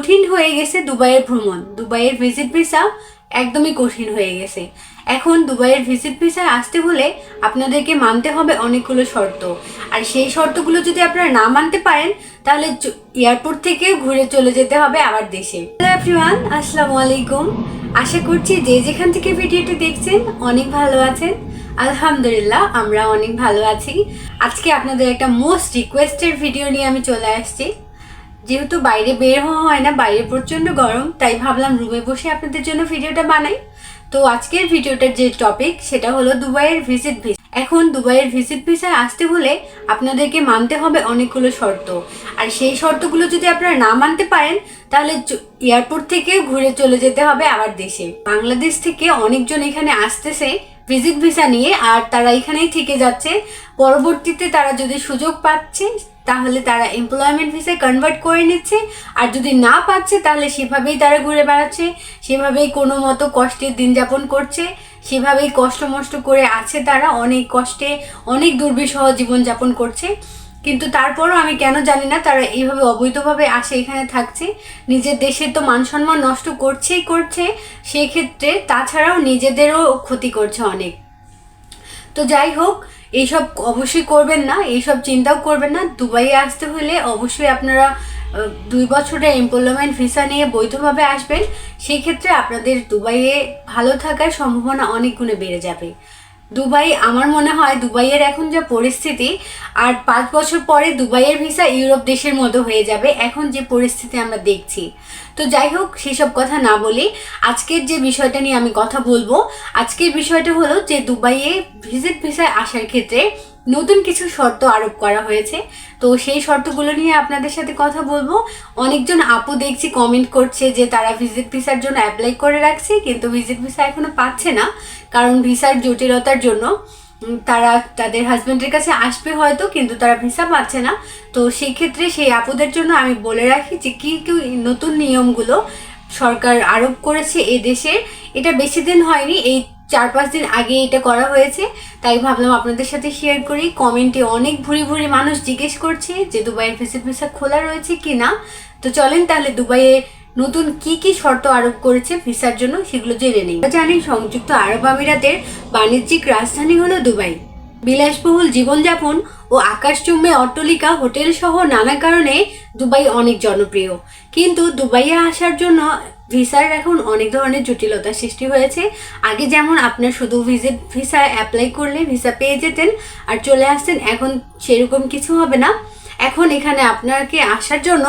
কঠিন হয়ে গেছে দুবাইয়ের ভ্রমণ। দুবাইয়ের ভিজিট ভিসা একদমই কঠিন হয়ে গেছে। এখন দুবাইয়ের ভিজিট ভিসায় আসতে হলে আপনাদেরকে মানতে হবে অনেকগুলো শর্ত। আর সেই শর্তগুলো যদি আপনারা না মানতে পারেন, তাহলে এয়ারপোর্ট থেকে ঘুরে চলে যেতে হবে আবার দেশে। হ্যালো আসসালামু আলাইকুম। আশা করছি যে যেখান থেকে ভিডিওটি দেখছেন, অনেক ভালো আছেন। আলহামদুলিল্লাহ, আমরা অনেক ভালো আছি। আজকে আপনাদের একটা মোস্ট রিকোয়েস্টেড ভিডিও নিয়ে আমি চলে আসছি। যেহেতু বাইরে বের হওয়া হয় না, বাইরে প্রচণ্ড গরম, তাই ভাবলাম রুমে বসে আপনাদের জন্য ভিডিওটা বানাই। তো আজকের ভিডিওটার যে টপিক সেটা হলো দুবাইয়ের ভিজিট ভিসা এখন দুবাইয়ের ভিজিট ভিসায় আসতে হলে আপনাদেরকে মানতে হবে অনেকগুলো শর্ত। আর সেই শর্তগুলো যদি আপনারা না মানতে পারেন, তাহলে এয়ারপোর্ট থেকে ঘুরে চলে যেতে হবে আবার দেশে। বাংলাদেশ থেকে অনেকজন এখানে আসতেছে ভিজিট ভিসা নিয়ে আর তারা এখানেই থেকে যাচ্ছে। পরবর্তীতে তারা যদি সুযোগ পাচ্ছে, তাহলে তারা এমপ্লয়মেন্ট ভিসায় কনভার্ট করে নিচ্ছে। আর যদি না পাচ্ছে, তাহলে সেভাবেই তারা ঘুরে বেড়াচ্ছে। সেভাবেই কোনো মতো কষ্টের দিন যাপন করছে। সেভাবেই কষ্ট মষ্ট করে আছে তারা। অনেক কষ্টে, অনেক দুর্বিষহ জীবনযাপন করছে। কিন্তু তারপরও আমি কেন জানি না, তারা এইভাবে অবৈধভাবে আসে এখানে থাকছে। নিজের দেশের তো মান সম্মান নষ্ট করছেই করছে সেই ক্ষেত্রে তাছাড়াও নিজেদেরও ক্ষতি করছে অনেক। তো যাই হোক, এইসব অবশ্যই করবেন না, এইসব চিন্তাও করবেন না। দুবাইয়ে আসতে হলে অবশ্যই আপনারা দুই বছরের এমপ্লয়মেন্ট ভিসা নিয়ে বৈধভাবে আসবেন। সেই ক্ষেত্রে আপনাদের দুবাইয়ে ভালো থাকার সম্ভাবনা অনেক গুণে বেড়ে যাবে। দুবাই, আমার মনে হয় দুবাইয়ের এখন যা পরিস্থিতি, আর পাঁচ বছর পরে দুবাইয়ের ভিসা ইউরোপ দেশের মতো হয়ে যাবে, এখন যে পরিস্থিতি আমরা দেখছি। তো যাই হোক, সেসব কথা না বলি আজকের যে বিষয়টা নিয়ে আমি কথা বলব, আজকের বিষয়টা হলো যে দুবাইয়ে ভিজিট ভিসায় আসার ক্ষেত্রে নতুন কিছু শর্ত আরোপ করা হয়েছে। তো সেই শর্তগুলো নিয়ে আপনাদের সাথে কথা বলব। অনেকজন আপু দেখছি কমেন্ট করছে যে তারা ভিজিট ভিসার জন্য অ্যাপ্লাই করে রাখছে, কিন্তু ভিজিট ভিসা এখনও পাচ্ছে না, কারণ ভিসার জটিলতার জন্য তারা তাদের হাজব্যান্ডের কাছে আসবে হয়তো, কিন্তু তারা ভিসা পাচ্ছে না। তো সেই ক্ষেত্রে সেই আপুদের জন্য আমি বলে রাখি যে কী কি নতুন নিয়মগুলো সরকার আরোপ করেছে এ দেশের, এটা বেশি দিন হয়নি, এই চার পাঁচ দিন আগে এটা করা হয়েছে, তাই ভাবলাম আপনাদের সাথে শেয়ার করি। কমেন্টে অনেক ভুরি ভুরি মানুষ জিজ্ঞেস করছে যে দুবাইয়ের ভিসিট ভিসা খোলা রয়েছে কি না তো চলেন তাহলে দুবাইয়ে নতুন কি কি শর্ত আরোপ করেছে ভিসার জন্য সেগুলো জেনে নিই। আমরা জানি সংযুক্ত আরব আমিরাতের বাণিজ্যিক রাজধানী হলো দুবাই। বিলাসবহুল জীবনযাপন ও আকাশচুম্বে অট্টলিকা হোটেল সহ নানা কারণে দুবাই অনেক জনপ্রিয়। কিন্তু দুবাইয়ে আসার জন্য ভিসার এখন অনেক ধরনের জটিলতা সৃষ্টি হয়েছে। আগে যেমন আপনার শুধু ভিজিট, ভিসা অ্যাপ্লাই করলে ভিসা পেয়ে যেতেন আর চলে আসতেন, এখন সেরকম কিছু হবে না। এখন এখানে আপনাকে আসার জন্য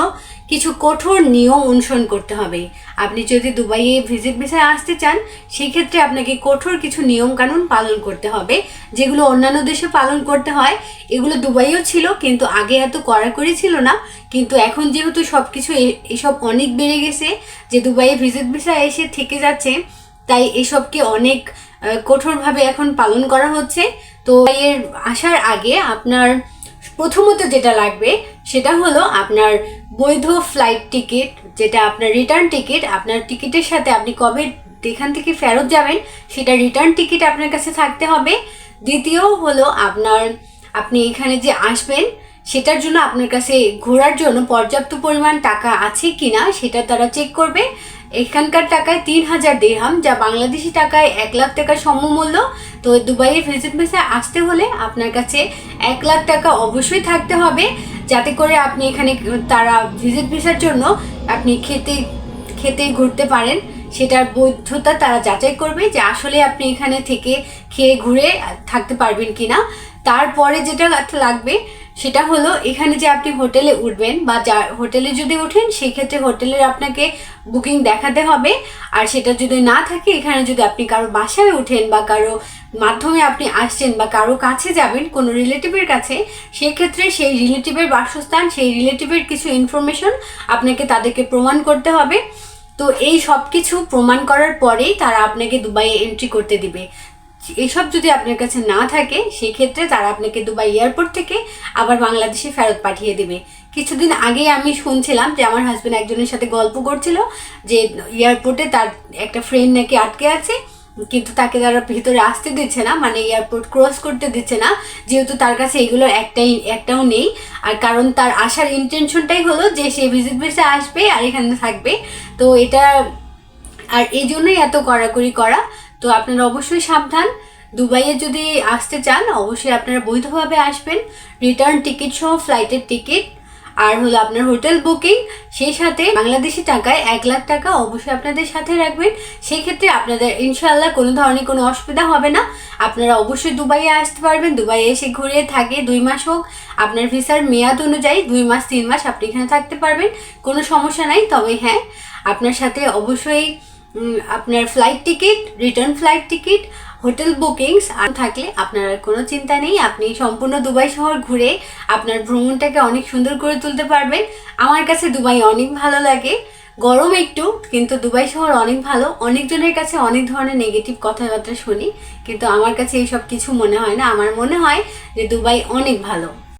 কিছু কঠোর নিয়ম অনুসরণ করতে হবে। আপনি যদি দুবাইয়ে ভিজিট ভিসায় আসতে চান, সেক্ষেত্রে আপনাকে কঠোর কিছু নিয়ম কানুন পালন করতে হবে, যেগুলো অন্যান্য দেশে পালন করতে হয়। এগুলো দুবাইও ছিল, কিন্তু আগে এত কড়াকড়ি ছিল না। কিন্তু এখন যেহেতু সব কিছু এসব অনেক বেড়ে গেছে, যে দুবাইয়ে ভিজিট ভিসা এসে থেকে যাচ্ছে, তাই এসবকে অনেক কঠোরভাবে এখন পালন করা হচ্ছে। তো এর আসার আগে আপনার প্রথমত যেটা লাগবে, সেটা হলো আপনার বৈধ ফ্লাইট টিকিট যেটা আপনার রিটার্ন টিকিট আপনার টিকিটের সাথে আপনি কবে যেখান থেকে ফেরত যাবেন, সেটা রিটার্ন টিকিট আপনার কাছে থাকতে হবে। দ্বিতীয় হলো আপনার, আপনি এখানে যে আসবেন, সেটার জন্য আপনার কাছে ঘোরার জন্য পর্যাপ্ত পরিমাণ টাকা আছে কিনা, সেটা তারা চেক করবে। এখানকার টাকায় তিন হাজার দেড়হাম যা বাংলাদেশি টাকায় এক লাখ টাকার সমমূল্য। তো দুবাইয়ের ভিজিট ভিসায় আসতে হলে আপনার কাছে এক লাখ টাকা অবশ্যই থাকতে হবে। যাতে করে আপনি এখানে, তারা ভিজিট ভিসার জন্য আপনি খেতে খেতে ঘুরতে পারেন। সেটার বৈধতা তারা যাচাই করবে যে আসলে আপনি এখানে থেকে খেয়ে ঘুরে থাকতে পারবেন কি না তারপরে যেটা লাগবে সেটা হলো এখানে যে আপনি হোটেলে উঠবেন বা যা হোটেলে যদি ওঠেন, সেক্ষেত্রে হোটেলের আপনাকে বুকিং দেখাতে হবে। আর সেটা যদি না থাকে, এখানে যদি আপনি কারও বাসায় ওঠেন বা কারও মাধ্যমে আপনি আসছেন বা কারও কাছে যাবেন কোনো রিলেটিভের কাছে, সেক্ষেত্রে সেই রিলেটিভের বাসস্থান, সেই রিলেটিভের কিছু ইনফরমেশন আপনাকে তাদেরকে প্রমাণ করতে হবে। তো এই সব কিছু প্রমাণ করার পরেই তারা আপনাকে দুবাইয়ে এন্ট্রি করতে দিবে। এসব যদি আপনার কাছে না থাকে, সেক্ষেত্রে তারা আপনাকে দুবাই এয়ারপোর্ট থেকে আবার বাংলাদেশে ফেরত পাঠিয়ে দেবে। কিছুদিন আগেই আমি শুনছিলাম যে আমার হাজব্যান্ড একজনের সাথে গল্প করছিল যে এয়ারপোর্টে তার একটা ফ্রেন্ড নাকি আটকে আছে, কিন্তু তাকে তারা ভিতরে আসতে দিচ্ছে না মানে এয়ারপোর্ট ক্রস করতে দিচ্ছে না। যেহেতু তার কাছে এগুলোর একটাই, একটাও নেই। আর কারণ তার আসার ইন্টেনশনটাই হলো যে সে ভিজিট ভিসা আসবে আর এখানে থাকবে। তো এটা, আর এই জন্যই এত কড়াকড়ি করা। তো আপনারা অবশ্যই সাবধান। দুবাইয়ে যদি আসতে চান, অবশ্যই আপনারা বৈধভাবে আসবেন। রিটার্ন টিকিট সহ ফ্লাইটের টিকিট আর হলো আপনার হোটেল বুকিং সেই সাথে বাংলাদেশি টাকায় এক লাখ টাকা অবশ্যই আপনাদের সাথে রাখবেন। সেই ক্ষেত্রে আপনাদের ইনশাল্লাহ কোনো ধরনের কোনো অসুবিধা হবে না। আপনারা অবশ্যই দুবাইয়ে আসতে পারবেন। দুবাইয়ে এসে ঘুরে থাকে দুই মাস হোক। আপনার ভিসার মেয়াদ অনুযায়ী দুই মাস, তিন মাস আপনি এখানে থাকতে পারবেন। কোনো সমস্যা নাই, তবে হ্যাঁ আপনার সাথে অবশ্যই আপনার flight ticket return flight ticket hotel bookings আর থাকলে আপনার আর কোনো চিন্তা নেই, আপনি সম্পূর্ণ দুবাই শহর ঘুরে আপনার ভ্রমণটাকে অনেক সুন্দর করে তুলতে পারবেন। আমার কাছে দুবাই অনেক ভালো লাগে। গরম একটু, কিন্তু দুবাই শহর অনেক ভালো। অনেকজনের কাছে অনেক ধরনের নেগেটিভ কথাবার্তা শুনি, কিন্তু আমার কাছে এইসব কিছু মনে হয় না। আমার মনে হয় যে দুবাই অনেক ভালো।